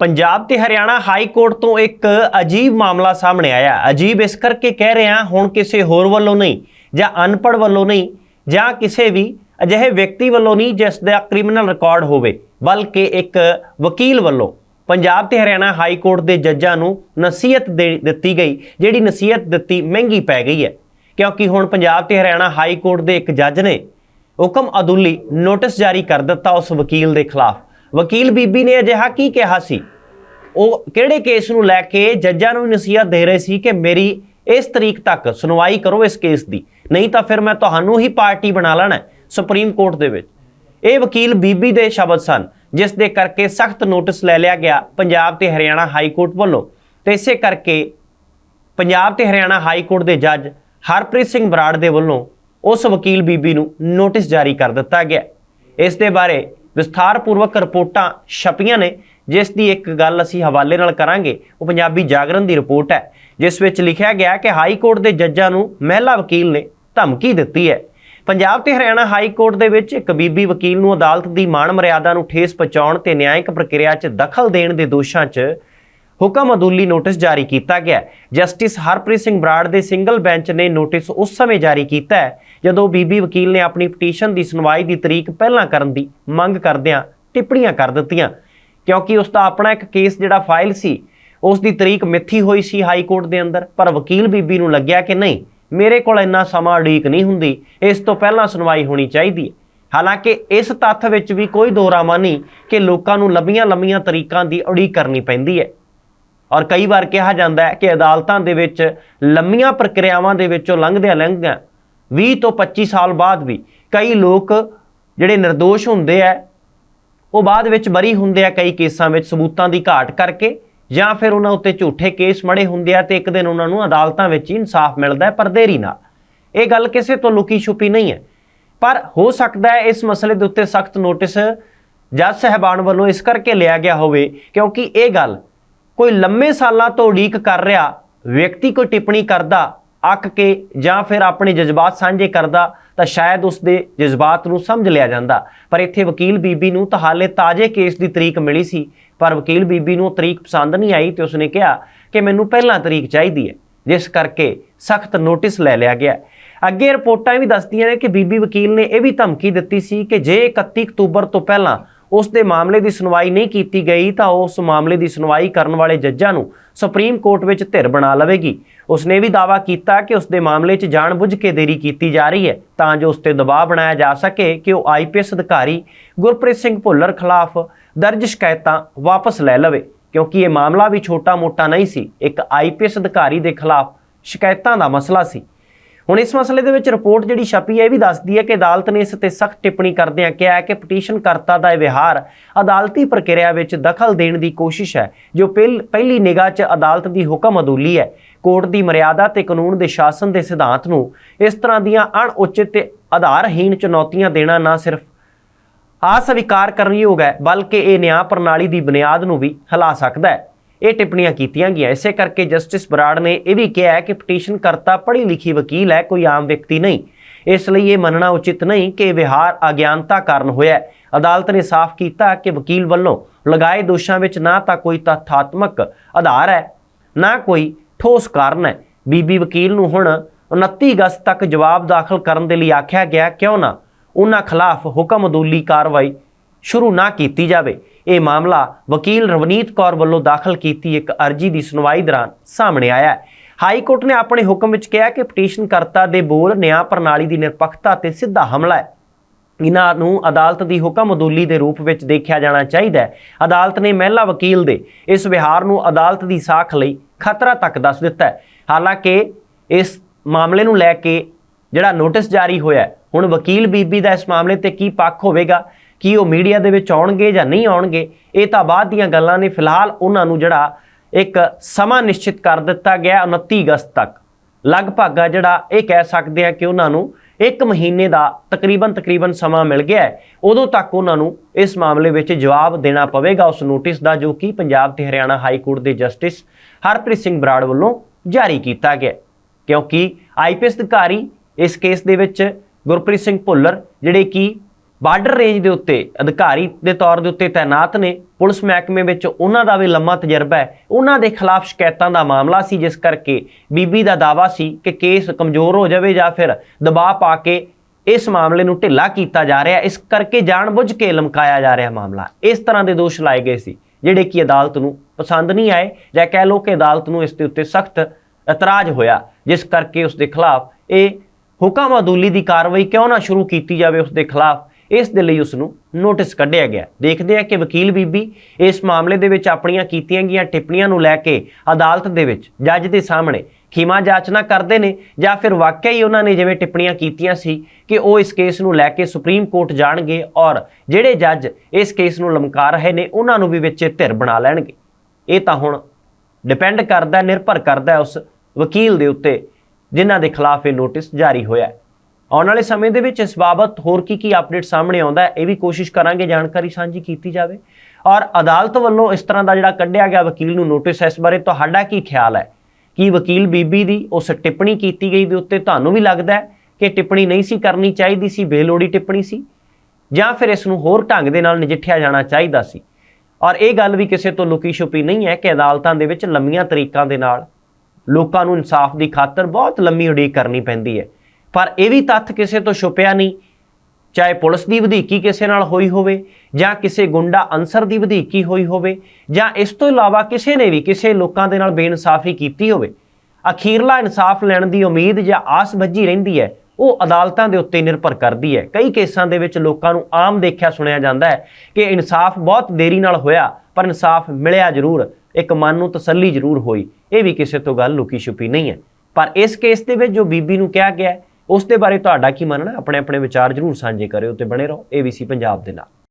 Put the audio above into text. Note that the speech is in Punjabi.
ਪੰਜਾਬ ਤੇ ਹਰਿਆਣਾ ਹਾਈ ਕੋਰਟ ਤੋਂ ਇੱਕ ਅਜੀਬ ਮਾਮਲਾ ਸਾਹਮਣੇ ਆਇਆ। ਅਜੀਬ ਇਸ ਕਰਕੇ ਕਹਿ ਰਿਹਾ ਹੁਣ ਕਿਸੇ ਹੋਰ ਵੱਲੋਂ ਨਹੀਂ, ਜਾਂ ਅਨਪੜ੍ਹ ਵੱਲੋਂ ਨਹੀਂ, ਜਾਂ ਕਿਸੇ ਵੀ ਅਜਿਹੇ ਵਿਅਕਤੀ ਵੱਲੋਂ ਨਹੀਂ ਜਿਸ ਦਾ ਕ੍ਰਿਮੀਨਲ ਰਿਕਾਰਡ ਹੋਵੇ, ਬਲਕਿ ਇੱਕ ਵਕੀਲ ਵੱਲੋਂ। ਪੰਜਾਬ ਤੇ ਹਰਿਆਣਾ ਹਾਈ ਕੋਰਟ ਦੇ ਜੱਜਾਂ ਨੂੰ ਨਸੀਹਤ ਦੇ ਦਿੱਤੀ ਗਈ, ਜਿਹੜੀ ਨਸੀਹਤ ਦਿੱਤੀ ਮਹਿੰਗੀ ਪੈ ਗਈ ਹੈ। ਕਿਉਂਕਿ ਹੁਣ ਪੰਜਾਬ ਤੇ ਹਰਿਆਣਾ ਹਾਈ ਕੋਰਟ ਦੇ ਇੱਕ ਜੱਜ ਨੇ ਹੁਕਮ ਅਦੁੱਲੀ ਨੋਟਿਸ ਜਾਰੀ ਕਰ ਦਿੱਤਾ ਉਸ ਵਕੀਲ ਦੇ ਖਿਲਾਫ। ਵਕੀਲ ਬੀਬੀ ਨੇ ਅਜਿਹਾ ਕੀ ਕਿਹਾ ਸੀ? ਉਹ ਕਿਹੜੇ ਕੇਸ ਨੂੰ ਲੈ ਕੇ ਜੱਜਾਂ ਨੂੰ ਨਸੀਹਤ ਦੇ ਰਹੇ ਸੀ ਕਿ ਮੇਰੀ ਇਸ ਤਰੀਕ ਤੱਕ ਸੁਣਵਾਈ ਕਰੋ ਇਸ ਕੇਸ ਦੀ? ਨਹੀਂ ਤਾਂ ਫਿਰ ਮੈਂ ਤੁਹਾਨੂੰ ਹੀ ਪਾਰਟੀ ਬਣਾ ਲੈਣਾ ਸੁਪਰੀਮ ਕੋਰਟ ਦੇ ਵਿੱਚ। ਇਹ ਵਕੀਲ ਬੀਬੀ ਦੇ ਸ਼ਬਦ ਸਨ, ਜਿਸ ਦੇ ਕਰਕੇ ਸਖਤ ਨੋਟਿਸ ਲੈ ਲਿਆ ਗਿਆ ਪੰਜਾਬ ਤੇ ਹਰਿਆਣਾ ਹਾਈ ਕੋਰਟ ਵੱਲੋਂ। ਤੇ ਇਸੇ ਕਰਕੇ ਪੰਜਾਬ ਤੇ ਹਰਿਆਣਾ ਹਾਈ ਕੋਰਟ ਦੇ ਜੱਜ ਹਰਪ੍ਰੀਤ ਸਿੰਘ ਬਰਾੜ ਦੇ ਵੱਲੋਂ ਉਸ ਵਕੀਲ ਬੀਬੀ ਨੂੰ ਨੋਟਿਸ ਜਾਰੀ ਕਰ ਦਿੱਤਾ ਗਿਆ। ਇਸ ਦੇ ਬਾਰੇ ਵਿਸਥਾਰਪੂਰਵਕ ਰਿਪੋਰਟਾਂ ਛਪੀਆਂ ਨੇ, ਜਿਸ ਦੀ ਇੱਕ ਗੱਲ ਅਸੀਂ ਹਵਾਲੇ ਨਾਲ ਕਰਾਂਗੇ। ਉਹ ਪੰਜਾਬੀ ਜਾਗਰਣ ਦੀ ਰਿਪੋਰਟ ਹੈ, ਜਿਸ ਵਿੱਚ ਲਿਖਿਆ ਗਿਆ ਕਿ ਹਾਈ ਕੋਰਟ ਦੇ ਜੱਜਾਂ ਨੂੰ ਮਹਿਲਾ ਵਕੀਲ ਨੇ ਧਮਕੀ ਦਿੱਤੀ ਹੈ। ਪੰਜਾਬ ਤੇ ਹਰਿਆਣਾ ਹਾਈ ਕੋਰਟ ਦੇ ਵਿੱਚ ਇੱਕ ਬੀਬੀ ਵਕੀਲ ਨੂੰ ਅਦਾਲਤ ਦੀ ਮਾਣ ਮਰਿਆਦਾ ਨੂੰ ਠੇਸ ਪਹੁੰਚਾਉਣ ਤੇ ਨਿਆਂਇਕ ਪ੍ਰਕਿਰਿਆ 'ਚ ਦਖਲ ਦੇਣ ਦੇ ਦੋਸ਼ਾਂ 'ਚ ਹੁਕਮ ਅਦੂਲੀ ਨੋਟਿਸ ਜਾਰੀ ਕੀਤਾ ਗਿਆ ਜਸਟਿਸ ਹਰਪ੍ਰੀਤ ਸਿੰਘ ਬਰਾੜ ਦੇ ਸਿੰਗਲ ਬੈਂਚ ਨੇ ਨੋਟਿਸ ਉਸ ਸਮੇਂ ਜਾਰੀ ਕੀਤਾ ਹੈ, ਜਦੋਂ ਬੀਬੀ ਵਕੀਲ ਨੇ ਆਪਣੀ ਪਟੀਸ਼ਨ ਦੀ ਸੁਣਵਾਈ ਦੀ ਤਰੀਕ ਪਹਿਲਾਂ ਕਰਨ ਦੀ ਮੰਗ ਕਰਦਿਆਂ ਟਿੱਪਣੀਆਂ ਕਰ ਦਿੱਤੀਆਂ। ਕਿਉਂਕਿ ਉਸ ਦਾ ਆਪਣਾ ਇੱਕ ਕੇਸ ਜਿਹੜਾ ਫਾਈਲ ਸੀ, ਉਸ ਦੀ ਤਰੀਕ ਮਿੱਥੀ ਹੋਈ ਸੀ ਹਾਈ ਕੋਰਟ ਦੇ ਅੰਦਰ, ਪਰ ਵਕੀਲ ਬੀਬੀ ਨੂੰ ਲੱਗਿਆ ਕਿ ਨਹੀਂ, ਮੇਰੇ ਕੋਲ ਇੰਨਾ ਸਮਾਂ ਉਡੀਕ ਨਹੀਂ ਹੁੰਦੀ, ਇਸ ਤੋਂ ਪਹਿਲਾਂ ਸੁਣਵਾਈ ਹੋਣੀ ਚਾਹੀਦੀ ਹੈ। ਹਾਲਾਂਕਿ ਇਸ ਤੱਥ ਵਿੱਚ ਵੀ ਕੋਈ ਦੋਰਾਮਾ ਨਹੀਂ ਕਿ ਲੋਕਾਂ ਨੂੰ ਲੰਬੀਆਂ ਲੰਬੀਆਂ ਤਰੀਕਾਂ ਦੀ ਉਡੀਕ ਕਰਨੀ ਪੈਂਦੀ ਹੈ। ਔਰ ਕਈ ਵਾਰ ਕਿਹਾ ਜਾਂਦਾ ਹੈ ਕਿ ਅਦਾਲਤਾਂ ਦੇ ਵਿੱਚ ਲੰਮੀਆਂ ਪ੍ਰਕਿਰਿਆਵਾਂ ਦੇ ਵਿੱਚੋਂ ਲੰਘਦਿਆਂ ਲੰਘਦਿਆਂ 20 ਤੋਂ 25 ਸਾਲ ਬਾਅਦ ਵੀ ਕਈ ਲੋਕ ਜਿਹੜੇ નિર્ਦੋਸ਼ ਹੁੰਦੇ ਆ, ਉਹ ਬਾਅਦ ਵਿੱਚ ਬਰੀ ਹੁੰਦੇ ਆ ਕਈ ਕੇਸਾਂ ਵਿੱਚ ਸਬੂਤਾਂ ਦੀ ਘਾਟ ਕਰਕੇ ਜਾਂ ਫਿਰ ਉਹਨਾਂ ਉੱਤੇ ਝੂਠੇ ਕੇਸ ਮੜੇ ਹੁੰਦੇ ਆ ਤੇ ਇੱਕ ਦਿਨ ਉਹਨਾਂ ਨੂੰ ਅਦਾਲਤਾਂ ਵਿੱਚ ਹੀ ਇਨਸਾਫ ਮਿਲਦਾ ਹੈ ਪਰ ਦੇਰੀ ਨਾਲ। ਇਹ ਗੱਲ ਕਿਸੇ ਤੋਂ ਲੁਕੀ ਛੁਪੀ ਨਹੀਂ ਹੈ। ਪਰ ਹੋ ਸਕਦਾ ਹੈ ਇਸ ਮਸਲੇ ਦੇ ਉੱਤੇ ਸਖਤ ਨੋਟਿਸ ਜੱਜ ਸਹਿਬਾਨ ਵੱਲੋਂ ਇਸ ਕਰਕੇ ਲਿਆ ਗਿਆ ਹੋਵੇ ਕਿਉਂਕਿ ਇਹ ਗੱਲ ਕੋਈ ਲੰਮੇ ਸਾਲਾਂ ਤੋਂ ਉਡੀਕ ਕਰ ਰਿਹਾ, ਵਿਅਕਤੀ ਕੋਈ ਟਿੱਪਣੀ ਕਰਦਾ, ਅੱਕ ਕੇ ਜਾਂ ਫਿਰ ਆਪਣੇ ਜਜ਼ਬਾਤ ਸਾਂਝੇ ਕਰਦਾ, ਤਾਂ ਸ਼ਾਇਦ ਉਸ ਦੇ ਜਜ਼ਬਾਤ ਨੂੰ ਸਮਝ ਲਿਆ ਜਾਂਦਾ। ਪਰ ਇੱਥੇ ਵਕੀਲ ਬੀਬੀ ਨੂੰ ਤਾਂ ਹਾਲੇ ਤਾਜ਼ੇ ਕੇਸ ਦੀ ਤਰੀਕ ਮਿਲੀ ਸੀ, ਪਰ ਵਕੀਲ ਬੀਬੀ ਨੂੰ ਉਹ ਤਰੀਕ ਪਸੰਦ ਨਹੀਂ ਆਈ ਤੇ ਉਸਨੇ ਕਿਹਾ ਕਿ ਮੈਨੂੰ ਪਹਿਲਾਂ ਤਰੀਕ ਚਾਹੀਦੀ ਹੈ, ਜਿਸ ਕਰਕੇ ਸਖਤ ਨੋਟਿਸ ਲੈ ਲਿਆ ਗਿਆ। ਅੱਗੇ ਰਿਪੋਰਟਾਂ ਵੀ ਦੱਸਦੀਆਂ ਨੇ ਕਿ ਬੀਬੀ ਵਕੀਲ ਨੇ ਇਹ ਵੀ ਧਮਕੀ ਦਿੱਤੀ ਸੀ ਕਿ ਜੇ 31 ਅਕਤੂਬਰ ਤੋਂ ਪਹਿਲਾਂ ਉਸ ਦੇ ਮਾਮਲੇ ਦੀ ਸੁਣਵਾਈ ਨਹੀਂ ਕੀਤੀ ਗਈ ਤਾਂ ਉਸ ਮਾਮਲੇ ਦੀ ਸੁਣਵਾਈ ਕਰਨ ਵਾਲੇ ਜੱਜਾਂ ਨੂੰ ਸੁਪਰੀਮ ਕੋਰਟ ਵਿੱਚ ਧਿਰ ਬਣਾ ਲਵੇਗੀ। ਉਸਨੇ ਵੀ ਦਾਅਵਾ ਕੀਤਾ ਕਿ ਉਸ ਦੇ ਮਾਮਲੇ 'ਚ ਜਾਣਬੁੱਝ ਕੇ ਦੇਰੀ ਕੀਤੀ ਜਾ ਰਹੀ ਹੈ ਤਾਂ ਜੋ ਉਸ ਤੇ ਦਬਾਅ ਬਣਾਇਆ ਜਾ ਸਕੇ ਕਿ ਉਹ ਆਈਪੀਐਸ ਅਧਿਕਾਰੀ ਗੁਰਪ੍ਰੀਤ ਸਿੰਘ ਭੁੱਲਰ ਖਿਲਾਫ ਦਰਜ ਸ਼ਿਕਾਇਤਾਂ ਵਾਪਸ ਲੈ ਲਵੇ, ਕਿਉਂਕਿ ਇਹ ਮਾਮਲਾ ਵੀ ਛੋਟਾ-ਮੋਟਾ ਨਹੀਂ ਸੀ, ਇੱਕ ਆਈਪੀਐਸ ਅਧਿਕਾਰੀ ਦੇ ਖਿਲਾਫ ਸ਼ਿਕਾਇਤਾਂ ਦਾ ਮਸਲਾ ਸੀ। ਹੁਣ ਇਸ ਮਸਲੇ ਦੇ ਵਿੱਚ ਰਿਪੋਰਟ ਜਿਹੜੀ ਛਪੀ ਹੈ, ਇਹ ਵੀ ਦੱਸਦੀ ਹੈ ਕਿ ਅਦਾਲਤ ਨੇ ਇਸ ਤੇ ਸਖਤ ਟਿੱਪਣੀ ਕਰਦਿਆਂ ਕਿਹਾ ਹੈ ਕਿ ਪਟੀਸ਼ਨ ਕਰਤਾ ਦਾ ਇਹ ਵਿਹਾਰ ਅਦਾਲਤੀ ਪ੍ਰਕਿਰਿਆ ਵਿੱਚ ਦਖਲ ਦੇਣ ਦੀ ਕੋਸ਼ਿਸ਼ ਹੈ, ਜੋ ਪਹਿਲ- ਪਹਿਲੀ ਨਿਗਾਹ 'ਚ ਅਦਾਲਤ ਦੀ ਹੁਕਮ ਅਦੂਲੀ ਹੈ। ਕੋਰਟ ਦੀ ਮਰਿਆਦਾ ਤੇ ਕਾਨੂੰਨ ਦੇ ਸ਼ਾਸਨ ਦੇ ਸਿਧਾਂਤ ਨੂੰ ਇਸ ਤਰ੍ਹਾਂ ਦੀਆਂ ਅਣਉਚਿਤ ਤੇ ਆਧਾਰਹੀਣ ਚੁਣੌਤੀਆਂ ਦੇਣਾ ਨਾ ਸਿਰਫ ਅਸਵੀਕਾਰ ਕਰਨਯੋਗ ਹੈ, ਬਲਕਿ ਇਹ ਨਿਆਂ ਪ੍ਰਣਾਲੀ ਦੀ ਬੁਨਿਆਦ ਨੂੰ ਵੀ ਹਿਲਾ ਸਕਦਾ ਹੈ। ਇਹ ਟਿੱਪਣੀਆਂ ਕੀਤੀਆਂ ਗਈਆਂ। ਇਸੇ ਕਰਕੇ ਜਸਟਿਸ ਬਰਾੜ ਨੇ ਇਹ ਵੀ ਕਿਹਾ ਕਿ ਪਟੀਸ਼ਨ ਕਰਤਾ ਪੜ੍ਹੀ ਲਿਖੀ ਵਕੀਲ ਹੈ, ਕੋਈ ਆਮ ਵਿਅਕਤੀ ਨਹੀਂ। ਇਸ ਲਈ ਇਹ ਮੰਨਣਾ ਉਚਿਤ ਨਹੀਂ ਕਿ ਵਿਹਾਰ ਅਗਿਆਨਤਾ ਕਾਰਨ ਹੋਇਆ ਅਦਾਲਤ ਨੇ ਸਾਫ਼ ਕੀਤਾ ਕਿ ਵਕੀਲ ਵੱਲੋਂ ਲਗਾਏ ਦੋਸ਼ਾਂ ਵਿੱਚ ਨਾ ਤਾਂ ਕੋਈ ਤੱਥਾਤਮਕ ਆਧਾਰ ਹੈ, ਨਾ ਕੋਈ ਠੋਸ ਕਾਰਨ ਹੈ। ਬੀਬੀ ਵਕੀਲ ਨੂੰ ਹੁਣ 29 ਅਗਸਤ ਤੱਕ ਜਵਾਬ ਦਾਖਲ ਕਰਨ ਦੇ ਲਈ ਆਖਿਆ ਗਿਆ, ਕਿਉਂ ਨਾ ਉਹਨਾਂ ਖਿਲਾਫ ਹੁਕਮ ਅਦੂਲੀ ਕਾਰਵਾਈ ਸ਼ੁਰੂ ਨਾ ਕੀਤੀ ਜਾਵੇ। ਇਹ ਮਾਮਲਾ ਵਕੀਲ ਰਵਨੀਤ ਕੌਰ ਵੱਲੋਂ ਦਾਖਲ ਕੀਤੀ ਇੱਕ ਅਰਜੀ ਦੀ ਸੁਣਵਾਈ ਦੌਰਾਨ ਸਾਹਮਣੇ ਆਇਆ ਹੈ। ਹਾਈ ਕੋਰਟ ਨੇ ਆਪਣੇ ਹੁਕਮ ਵਿੱਚ ਕਿਹਾ ਕਿ ਪਟੀਸ਼ਨ ਕਰਤਾ ਦੇ ਬੋਲ, ਨਿਆਂ ਪ੍ਰਣਾਲੀ ਦੀ ਨਿਰਪੱਖਤਾ ਤੇ ਸਿੱਧਾ ਹਮਲਾ ਹੈ। ਇਹਨਾਂ ਨੂੰ ਅਦਾਲਤ ਦੀ ਹੁਕਮ ਅਦੂਲੀ ਦੇ ਰੂਪ ਵਿੱਚ ਦੇਖਿਆ ਜਾਣਾ ਚਾਹੀਦਾ ਹੈ। ਅਦਾਲਤ ਨੇ ਮਹਿਲਾ ਵਕੀਲ ਦੇ ਇਸ ਵਿਹਾਰ ਨੂੰ ਅਦਾਲਤ ਦੀ ਸਾਖ ਲਈ ਖਤਰਾ ਤੱਕ ਦੱਸ ਦਿੱਤਾ ਹੈ। ਹਾਲਾਂਕਿ ਇਸ ਮਾਮਲੇ ਨੂੰ ਲੈ ਕੇ ਜਿਹੜਾ ਨੋਟਿਸ ਜਾਰੀ ਹੋਇਆ ਹੁਣ ਵਕੀਲ ਬੀਬੀ ਦਾ ਇਸ ਮਾਮਲੇ ਤੇ ਕੀ ਪੱਖ ਹੋਵੇਗਾ ਕੀ ਉਹ ਮੀਡੀਆ ਦੇ ਵਿੱਚ ਆਉਣਗੇ ਜਾਂ ਨਹੀਂ ਆਉਣਗੇ, ਇਹ ਤਾਂ ਬਾਅਦ ਦੀਆਂ ਗੱਲਾਂ ਨੇ। ਫਿਲਹਾਲ ਉਹਨਾਂ ਨੂੰ ਜਿਹੜਾ ਇੱਕ ਸਮਾਂ ਨਿਸ਼ਚਿਤ ਕਰ ਦਿੱਤਾ ਗਿਆ 29 ਅਗਸਤ ਤੱਕ। ਲਗਭਗ ਆ ਜਿਹੜਾ ਇਹ ਕਹਿ ਸਕਦੇ ਆ ਕਿ ਉਹਨਾਂ ਨੂੰ ਇੱਕ ਮਹੀਨੇ ਦਾ ਤਕਰੀਬਨ ਤਕਰੀਬਨ ਸਮਾਂ ਮਿਲ ਗਿਆ ਉਦੋਂ ਤੱਕ ਉਹਨਾਂ ਨੂੰ ਇਸ ਮਾਮਲੇ ਵਿੱਚ ਜਵਾਬ ਦੇਣਾ ਪਵੇਗਾ ਉਸ ਨੋਟਿਸ ਦਾ, ਜੋ ਕਿ ਪੰਜਾਬ ਤੇ ਹਰਿਆਣਾ ਹਾਈ ਕੋਰਟ ਦੇ ਜਸਟਿਸ ਹਰਪ੍ਰੀਤ ਸਿੰਘ ਬਰਾੜ ਵੱਲੋਂ ਜਾਰੀ ਕੀਤਾ ਗਿਆ ਹੈ। ਕਿਉਂਕਿ ਆਈਪੀਐਸ ਅਧਿਕਾਰੀ ਇਸ ਕੇਸ ਦੇ ਵਿੱਚ ਗੁਰਪ੍ਰੀਤ ਸਿੰਘ ਭੁੱਲਰ, ਜਿਹੜੇ ਕਿ ਬਾਰਡਰ ਰੇਂਜ ਦੇ ਉੱਤੇ, ਅਧਿਕਾਰੀ ਦੇ ਤੌਰ ਦੇ ਉੱਤੇ ਤਾਇਨਾਤ ਨੇ। ਪੁਲਿਸ ਮਹਿਕਮੇ ਵਿੱਚ ਉਹਨਾਂ ਦਾ ਵੀ ਲੰਮਾ ਤਜਰਬਾ ਹੈ। ਉਹਨਾਂ ਦੇ ਖਿਲਾਫ ਸ਼ਿਕਾਇਤਾਂ ਦਾ ਮਾਮਲਾ ਸੀ, ਜਿਸ ਕਰਕੇ ਬੀਬੀ ਦਾ ਦਾਵਾ ਸੀ ਕਿ ਕੇਸ ਕਮਜ਼ੋਰ ਹੋ ਜਾਵੇ ਜਾਂ ਫਿਰ ਦਬਾਅ ਪਾ ਕੇ ਇਸ ਮਾਮਲੇ ਨੂੰ ਢਿੱਲਾ ਕੀਤਾ ਜਾ ਰਿਹਾ। ਇਸ ਕਰਕੇ ਜਾਣਬੁੱਝ ਕੇ ਲਮਕਾਇਆ ਜਾ ਰਿਹਾ ਮਾਮਲਾ। ਇਸ ਤਰ੍ਹਾਂ ਦੇ ਦੋਸ਼ ਲਾਏ ਗਏ ਸੀ, ਜਿਹੜੇ ਕਿ ਅਦਾਲਤ ਨੂੰ ਪਸੰਦ ਨਹੀਂ ਆਏ ਜਾਂ ਕਹਿ ਲਓ ਕਿ ਅਦਾਲਤ ਨੂੰ ਇਸ ਦੇ ਉੱਤੇ ਸਖਤ ਇਤਰਾਜ਼ ਹੋਇਆ, ਜਿਸ ਕਰਕੇ ਉਸ ਦੇ ਖਿਲਾਫ ਇਹ ਹੁਕਮ ਅਦੂਲੀ ਦੀ ਕਾਰਵਾਈ ਕਿਉਂ ਨਾ ਸ਼ੁਰੂ ਕੀਤੀ ਜਾਵੇ, ਉਸ ਦੇ ਖਿਲਾਫ ਇਸ ਦੇ ਲਈ ਉਸ ਨੂੰ ਨੋਟਿਸ ਕੱਢਿਆ ਗਿਆ। ਦੇਖਦੇ ਹਾਂ ਕਿ ਵਕੀਲ ਬੀਬੀ ਇਸ ਮਾਮਲੇ ਦੇ ਵਿੱਚ ਆਪਣੀਆਂ ਕੀਤੀਆਂ ਗਈਆਂ ਟਿੱਪਣੀਆਂ ਨੂੰ ਲੈ ਕੇ ਅਦਾਲਤ ਦੇ ਵਿੱਚ ਜੱਜ ਦੇ ਸਾਹਮਣੇ ਖੀਮਾ ਜਾਚਨਾ ਕਰਦੇ ਨੇ ਜਾਂ ਫਿਰ ਵਾਕਿਆ ਹੀ ਉਹਨਾਂ ਨੇ ਜਿਵੇਂ ਟਿੱਪਣੀਆਂ ਕੀਤੀਆਂ ਸੀ ਕਿ ਉਹ ਇਸ ਕੇਸ ਨੂੰ ਲੈ ਕੇ ਸੁਪਰੀਮ ਕੋਰਟ ਜਾਣਗੇ ਔਰ ਜਿਹੜੇ ਜੱਜ ਇਸ ਕੇਸ ਨੂੰ ਲਮਕਾ ਰਹੇ ਨੇ, ਉਹਨਾਂ ਨੂੰ ਵੀ ਵਿੱਚ ਧਿਰ ਬਣਾ ਲੈਣਗੇ। ਇਹ ਤਾਂ ਹੁਣ ਡਿਪੈਂਡ ਕਰਦਾ, ਨਿਰਭਰ ਕਰਦਾ ਉਸ ਵਕੀਲ ਦੇ ਉੱਤੇ, ਜਿਨ੍ਹਾਂ ਦੇ ਖਿਲਾਫ ਇਹ ਨੋਟਿਸ ਜਾਰੀ ਹੋਇਆ ਹੈ। ਆਉਣ ਵਾਲੇ ਸਮੇਂ ਦੇ ਵਿੱਚ ਇਸ ਬਾਬਤ ਹੋਰ ਕੀ ਕੀ ਅਪਡੇਟ ਸਾਹਮਣੇ ਆਉਂਦਾ ਇਹ ਵੀ ਕੋਸ਼ਿਸ਼ ਕਰਾਂਗੇ, ਜਾਣਕਾਰੀ ਸਾਂਝੀ ਕੀਤੀ ਜਾਵੇ। ਔਰ ਅਦਾਲਤ ਵੱਲੋਂ ਇਸ ਤਰ੍ਹਾਂ ਦਾ ਜਿਹੜਾ ਕੱਢਿਆ ਗਿਆ ਵਕੀਲ ਨੂੰ ਨੋਟਿਸ ਹੈ, ਇਸ ਬਾਰੇ ਤੁਹਾਡਾ ਕੀ ਖਿਆਲ ਹੈ? ਕੀ ਵਕੀਲ ਬੀਬੀ ਦੀ ਉਸ ਟਿੱਪਣੀ ਕੀਤੀ ਗਈ ਦੇ ਉੱਤੇ ਤੁਹਾਨੂੰ ਵੀ ਲੱਗਦਾ ਹੈ ਕਿ ਟਿੱਪਣੀ ਨਹੀਂ ਸੀ ਕਰਨੀ ਚਾਹੀਦੀ ਸੀ, ਬੇਲੋੜੀ ਟਿੱਪਣੀ ਸੀ? ਜਾਂ ਫਿਰ ਇਸ ਨੂੰ ਹੋਰ ਢੰਗ ਦੇ ਨਾਲ ਨਜਿੱਠਿਆ ਜਾਣਾ ਚਾਹੀਦਾ ਸੀ? ਔਰ ਇਹ ਗੱਲ ਵੀ ਕਿਸੇ ਤੋਂ ਲੁਕੀ ਛੁਪੀ ਨਹੀਂ ਹੈ ਕਿ ਅਦਾਲਤਾਂ ਦੇ ਵਿੱਚ ਲੰਮੀਆਂ ਤਰੀਕਾਂ ਦੇ ਨਾਲ ਲੋਕਾਂ ਨੂੰ ਇਨਸਾਫ ਦੀ ਖਾਤਰ ਬਹੁਤ ਲੰਮੀ ਉਡੀਕ ਕਰਨੀ ਪੈਂਦੀ ਹੈ। ਪਰ ਇਹ ਵੀ ਤੱਥ ਕਿਸੇ ਤੋਂ ਛੁਪਿਆ ਨਹੀਂ। ਚਾਹੇ ਪੁਲਿਸ ਦੀ ਵਧੀਕੀ ਕਿਸੇ ਨਾਲ ਹੋਈ ਹੋਵੇ, ਜਾਂ ਕਿਸੇ ਗੁੰਡਾ ਅਨਸਰ ਦੀ ਵਧੀਕੀ ਹੋਈ ਹੋਵੇ, ਜਾਂ ਇਸ ਤੋਂ ਇਲਾਵਾ ਕਿਸੇ ਨੇ ਵੀ ਕਿਸੇ ਲੋਕਾਂ ਦੇ ਨਾਲ ਬੇਇਨਸਾਫੀ ਕੀਤੀ ਹੋਵੇ, ਅਖੀਰਲਾ ਇਨਸਾਫ ਲੈਣ ਦੀ ਉਮੀਦ ਜਾਂ ਆਸ ਵੱਜੀ ਰਹਿੰਦੀ ਹੈ, ਉਹ ਅਦਾਲਤਾਂ ਦੇ ਉੱਤੇ ਨਿਰਭਰ ਕਰਦੀ ਹੈ। ਕਈ ਕੇਸਾਂ ਦੇ ਵਿੱਚ ਲੋਕਾਂ ਨੂੰ ਆਮ ਦੇਖਿਆ ਸੁਣਿਆ ਜਾਂਦਾ ਹੈ ਕਿ ਇਨਸਾਫ ਬਹੁਤ ਦੇਰੀ ਨਾਲ ਹੋਇਆ, ਪਰ ਇਨਸਾਫ ਮਿਲਿਆ ਜ਼ਰੂਰ, ਇੱਕ ਮਨ ਨੂੰ ਤਸੱਲੀ ਜ਼ਰੂਰ ਹੋਈ। ਇਹ ਵੀ ਕਿਸੇ ਤੋਂ ਗੱਲ ਲੁਕੀ ਛੁਪੀ ਨਹੀਂ ਹੈ। ਪਰ ਇਸ ਕੇਸ ਦੇ ਵਿੱਚ ਜੋ ਬੀਬੀ ਨੂੰ ਕਿਹਾ ਗਿਆ ਉਸ ਦੇ ਬਾਰੇ ਤੁਹਾਡਾ ਕੀ ਮੰਨਣਾ? ਆਪਣੇ ਆਪਣੇ ਵਿਚਾਰ ਜ਼ਰੂਰ ਸਾਂਝੇ ਕਰਿਓ ਤੇ ਬਣੇ ਰਹੋ ABC ਪੰਜਾਬ ਦੇ ਨਾਲ।